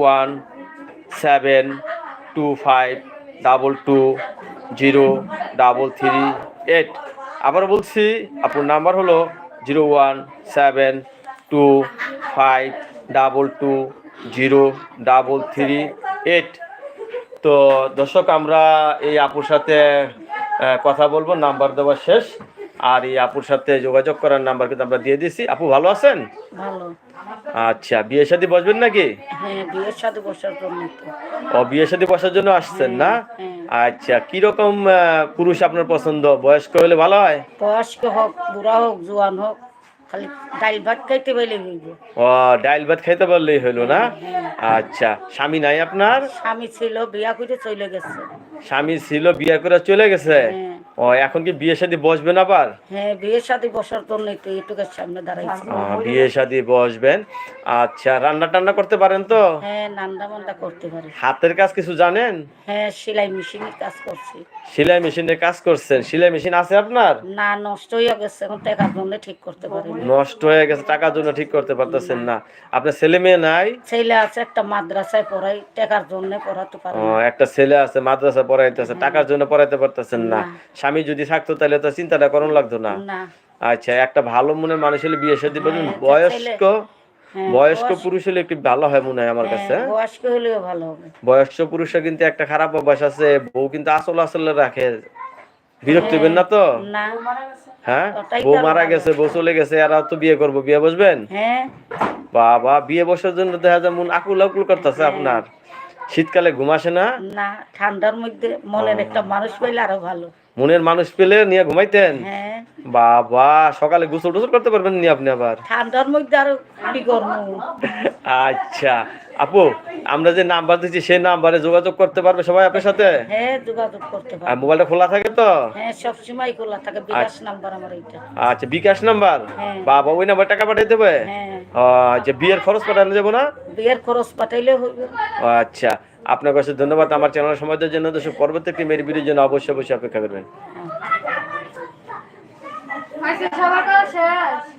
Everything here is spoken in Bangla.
One seven two five double two zero double three eight আবার বলছি, আপনার নাম্বার হলো zero one seven two five double two zero double three eight তো দর্শক, আমরা এই আপুর সাথে কথা বলব, নাম্বার দেওয়া শেষ। আর এই আপুর সাথে যোগাযোগ করার নাম্বার কিন্তু আমরা দিয়ে দিছি আপু ভালো আছেন? ভালো। আচ্ছা বিয়ে শাদী বসবেন নাকি? হ্যাঁ বিয়ের সাথে বসার জন্য ও আসছেন না? হ্যাঁ। আচ্ছা কীরকম আহ, পুরুষ আপনার পছন্দ? বয়স্ক হলে ভালো হয়? বয়স্ক হোক বুড়া হোক জোয়ান হোক খালি ভাত খাইতে ও ভাত পারলেই হলো না? আচ্ছা স্বামী নাই আপনার? স্বামী ছিল বিয়া করে চলে গেছে। স্বামী ছিল বিয়ে করে চলে গেছে? হ্যাঁ। ও এখন কি বিয়ে শাদী বসবেন আবার? হ্যাঁ বিয়ের সাথে বসার জন্য এটুকের সামনে দাঁড়াইছে। বিয়ে শাদী বসবেন। আচ্ছা রান্না টান্না করতে পারেন তো? হ্যাঁ নান্দা মান্দা করতে পারে। হাতের কাজ কিছু জানেন? হ্যাঁ সেলাই মেশিনের কাজ করছি। সেলাই মেশিনের কাজ করছেন। সেলাই মেশিন আছে আপনার? না নষ্ট হয়ে গেছে এখন টাকার জন্য ঠিক করতে পারিনি নষ্ট হয়ে গেছে টাকার জন্য ঠিক করতে পারতেছেন না। আপনার ছেলে মেয়ে নাই? ছেলে আছে একটা মাদ্রাসায় পড়াই টাকার জন্য পড়াতে পারে একটা ছেলে আছে মাদ্রাসা পড়াইতেছে টাকার জন্য পড়াইতে পারতেছেন না। স্বামী যদি থাকতো তাহলে তো চিন্তাটা করানো লাগতো না। আচ্ছা একটা ভালো মনের মানুষ হলে বিয়ে বলুন হ্যাঁ, বয়স্ক হ্যাঁ, বয়স্ক পুরুষ হলে একটু ভালো হয় মনে হয় আমার কাছে হ্যাঁ, বয়স্ক হলেও ভালো হবে। বয়স্ক পুরুষের কিন্তু একটা খারাপ অভ্যাস আছে বউ কিন্তু আসল আসলে রাখে। বিরক্ত হইবেন না তো? হ্যাঁ বউ মারা গেছে বউ চলে গেছে আর তো বিয়ে করব বিয়ে বসবেন? বাবা বিয়ে বসার জন্য দেখা যায় মন আকুল আকুল করতেছে। আপনার। শীতকালে ঘুম আসে না? না ঠান্ডার মধ্যে মনের একটা মানুষ পেলে আরও ভালো। মনের মানুষ পেলে নিয়ে ঘুমাইতেন? হ্যাঁ। বাবা সকালে গোসল টোসল করতে পারবেন নি আপনি আবার? ঠান্ডার মধ্যে আরও কি করব আচ্ছা। আপু আমরা যে নাম্বার দিচ্ছি সেই নাম্বারে যোগাযোগ করতে পারবে সবাই আপনার সাথে? হ্যাঁ যোগাযোগ করতে আর মোবাইলটা খোলা থাকে তো? হ্যাঁ সবসময় খোলা থাকে বিকাশ নাম্বার আমার এইটা। আচ্ছা বিকাশ নাম্বার? হ্যাঁ। বাবা ওই নাম্বার টাকা পাঠাই দেবে? হ্যাঁ। আচ্ছা বিয়ের খরচ পাঠানো যাব না? বিয়ের খরচ পাঠাইলে হইবে। আচ্ছা। আপনার কাছে ধন্যবাদ। আমার চ্যানেল সমাজের জন্য দেশের পরবর্তী একটি মেয়ের ভিডিওর জন্য অবশ্যই অবশ্যই অপেক্ষা করবেন। হ্যাঁ আচ্ছা সবার শেষ।